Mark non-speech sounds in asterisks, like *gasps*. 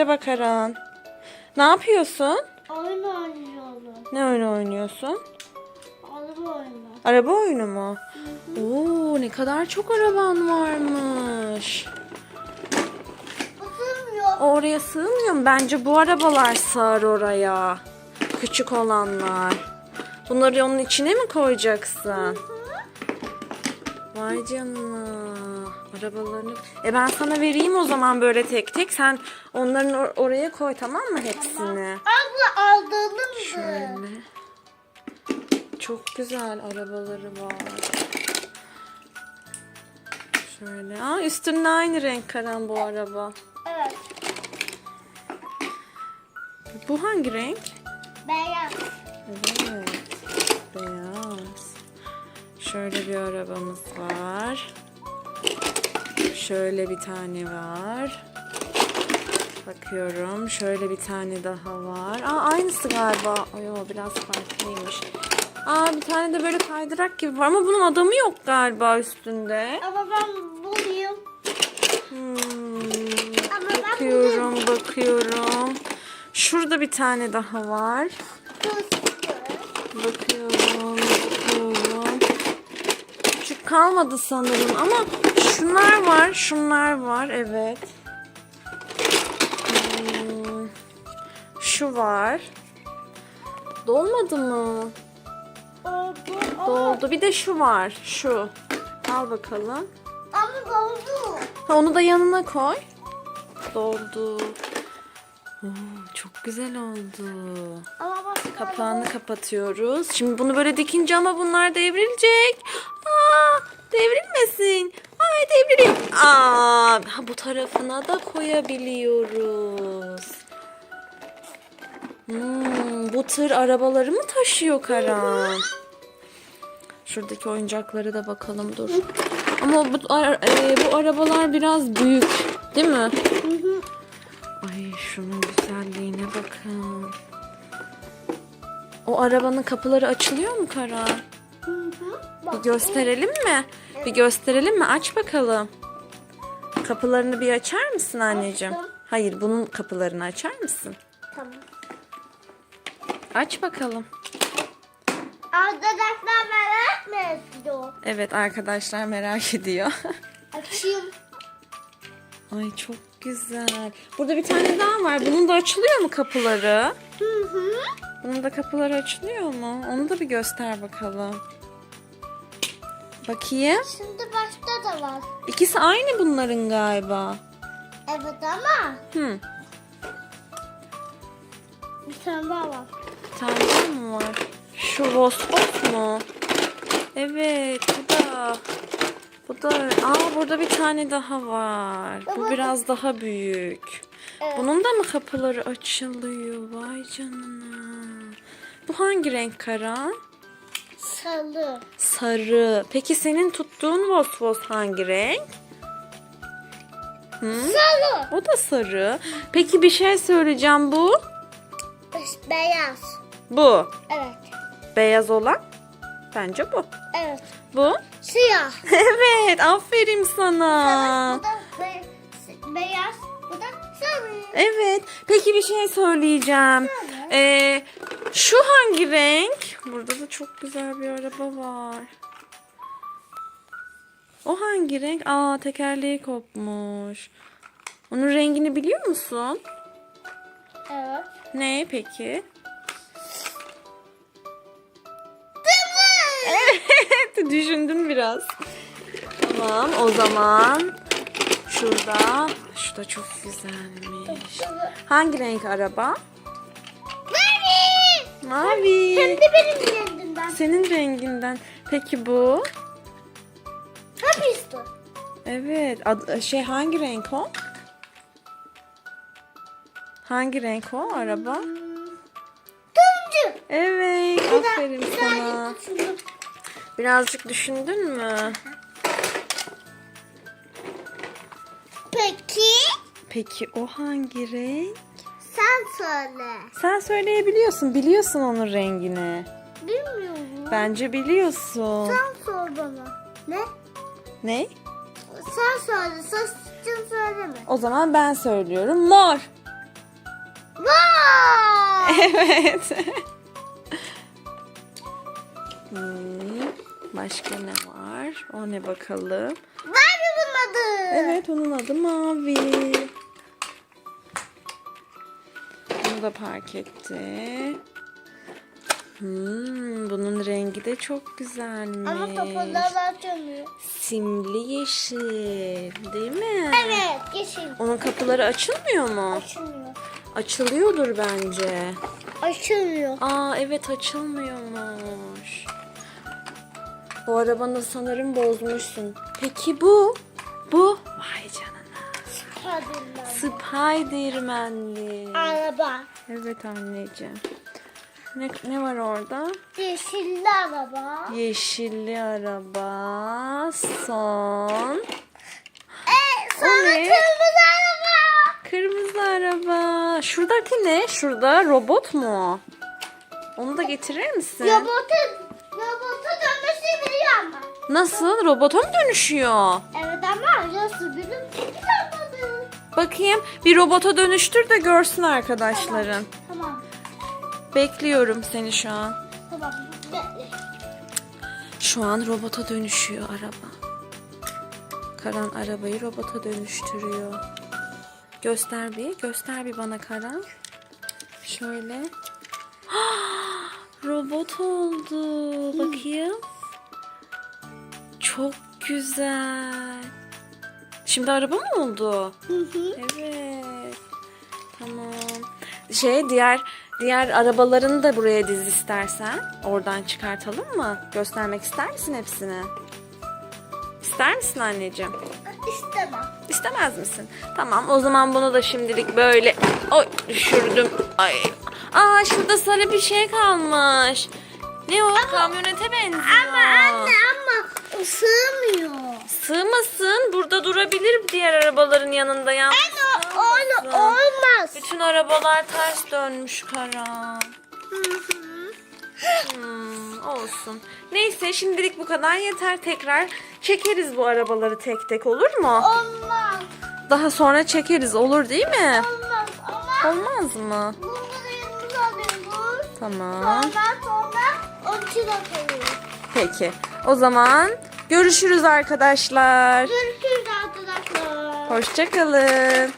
Merhaba Karan. Ne yapıyorsun? Oyun oynuyoruz. Ne oyun oynuyorsun? Araba oyunu. Araba oyunu mu? Oo, ne kadar çok araban varmış. Isırmıyor. O oraya sığmıyor mu? Bence bu arabalar sığar oraya. Küçük olanlar. Bunları onun içine mi koyacaksın? Vay canına. Arabalarını... E ben sana vereyim o zaman böyle tek tek. Sen onların or- oraya koy tamam mı hepsini? Abla aldığını mı? Şöyle. Çok güzel arabaları var. Şöyle. Aa, üstünde aynı renk Karan bu araba. Evet. Bu hangi renk? Beyaz. Evet. Beyaz. Şöyle bir arabamız var. Şöyle bir tane var. Bakıyorum. Şöyle bir tane daha var. Aa aynısı galiba. Ay o biraz farklıymış. Aa bir tane de böyle kaydırak gibi var ama bunun adamı yok galiba üstünde. Ama ben bulayım. Hmm, Ama ben bakıyorum, bakıyorum. Şurada bir tane daha var. Bakıyorum, bakıyorum. Kalmadı sanırım ama şunlar var, şunlar var, evet. Hmm, şu var. Dolmadı mı? Oldu. Doldu. Bir de şu var, şu. Al bakalım. ama doldu. Ha, onu da yanına koy. Doldu. Oo, çok güzel oldu. Kapağını kapatıyoruz. Şimdi bunu böyle dikince ama bunlar devrilecek. Aa, devrilmesin. Ay devriliyor. Aa, ha, bu tarafına da koyabiliyoruz. Hmm, bu tır arabaları mı taşıyor Karan? Şuradaki oyuncakları da bakalım dur. Ama bu, e, bu arabalar biraz büyük. Değil mi? Ay şunun güzelliğine bakın. O arabanın kapıları açılıyor mu Karan? Bir gösterelim mi? Bir gösterelim mi? Aç bakalım. Kapılarını bir açar mısın anneciğim? Açtım. Hayır, bunun kapılarını açar mısın? Tamam. Aç bakalım. Arkadaşlar merak mı ediyor? Evet, arkadaşlar merak ediyor. *laughs* Açayım. Ay çok güzel. Burada bir tane daha var. Bunun da açılıyor mu kapıları? Hı hı. Bunun da kapıları açılıyor mu? Onu da bir göster bakalım. Bakayım. Şimdi başta da var. İkisi aynı bunların galiba. Evet ama Hı. bir tane daha var. Bir tane daha mı var? Şu Vosvos mu? Evet bu da. Bu da. Aa burada bir tane daha var. Bu biraz daha büyük. Evet. Bunun da mı kapıları açılıyor? Vay canına. Bu hangi renk Karan? Sarı. Sarı. Peki senin tuttuğun Vosvos hangi renk? Hı? Sarı. O da sarı. Peki bir şey söyleyeceğim bu. Beyaz. Bu. Evet. Beyaz olan. Bence bu. Evet. Bu. Siyah. *laughs* Evet, aferin sana. Bu da be- beyaz. Bu da sarı. Evet. Peki bir şey söyleyeceğim. Ee, şu hangi renk? Burada da çok güzel bir araba var. O hangi renk? Aa, tekerleği kopmuş. Onun rengini biliyor musun? Evet. Ne peki? Evet, *laughs* düşündüm biraz. Tamam, o zaman şurada, şu da çok güzelmiş. Hangi renk araba? Mavi. Hem de benim kendimden. Senin renginden. Peki bu? Hapiste. Evet. Ad- şey hangi renk o? Hangi renk o araba? Turuncu. Evet. Aferin Bir sana. düşündüm. Birazcık düşündün mü? Peki Peki o hangi renk? Sen söyle. Sen söyleyebiliyorsun. Biliyorsun onun rengini. Bilmiyorum. Bence biliyorsun. Sen sor bana. Ne? Ne? Sen söyle. Saçın söyleme. O zaman ben söylüyorum. Mor. *laughs* Evet. Hmm, başka ne var? O ne bakalım? Var mı bunun adı? Evet onun adı Mavi. Bunu da park etti. Hmm, bunun rengi de çok güzelmiş. Ama kapalı açamıyor. Simli yeşil değil mi? Evet yeşil. Onun kapıları açılmıyor mu? Açılmıyor. Açılıyordur bence. Açılmıyor. Aa evet açılmıyormuş. Bu arabanı sanırım bozmuşsun. Peki bu? Bu? Vay canına. Spiderman'li. Araba. Evet anneciğim. Ne, ne var orada? Yeşilli araba. Yeşilli araba. Son. Ee, sonra kırmızı araba. Kırmızı araba. Şuradaki ne? Şurada robot mu? Onu da getirir misin? Robotun, robota dönmesi biliyor ama. Nasıl? Robota mı dönüşüyor? Evet Bakayım. Bir robota dönüştür de görsün arkadaşların. Tamam. Bekliyorum seni şu an. Tamam. Bekle. Şu an robota dönüşüyor araba. Karan arabayı robota dönüştürüyor. Göster bir, göster bir bana Karan. Şöyle. *gasps* Robot oldu. Bakayım. Çok güzel. Şimdi araba mı oldu? Hı hı. Evet. Tamam. Şey diğer diğer arabalarını da buraya diz istersen. Oradan çıkartalım mı? Göstermek ister misin hepsini? İster misin anneciğim? İstemem. İstemez misin? Tamam o zaman bunu da şimdilik böyle... Oy düşürdüm. Ay. Aa şurada sarı bir şey kalmış. Ne o? Kamyonete benziyor. Ama anne ama sığmıyor. Sığmasın. Burada durabilir diğer arabaların yanında ya. Anne o- öyle olmaz. Bütün arabalar ters dönmüş hı. Hmm, olsun. Neyse şimdilik bu kadar yeter. Tekrar çekeriz bu arabaları tek tek olur mu? Olmaz. Daha sonra çekeriz olur değil mi? Olmaz ama Olmaz mı? bunları yanımıza alıyoruz. Tamam. Sonra sonra onun için atıyoruz. Peki. O zaman görüşürüz arkadaşlar. Görüşürüz arkadaşlar. Hoşçakalın.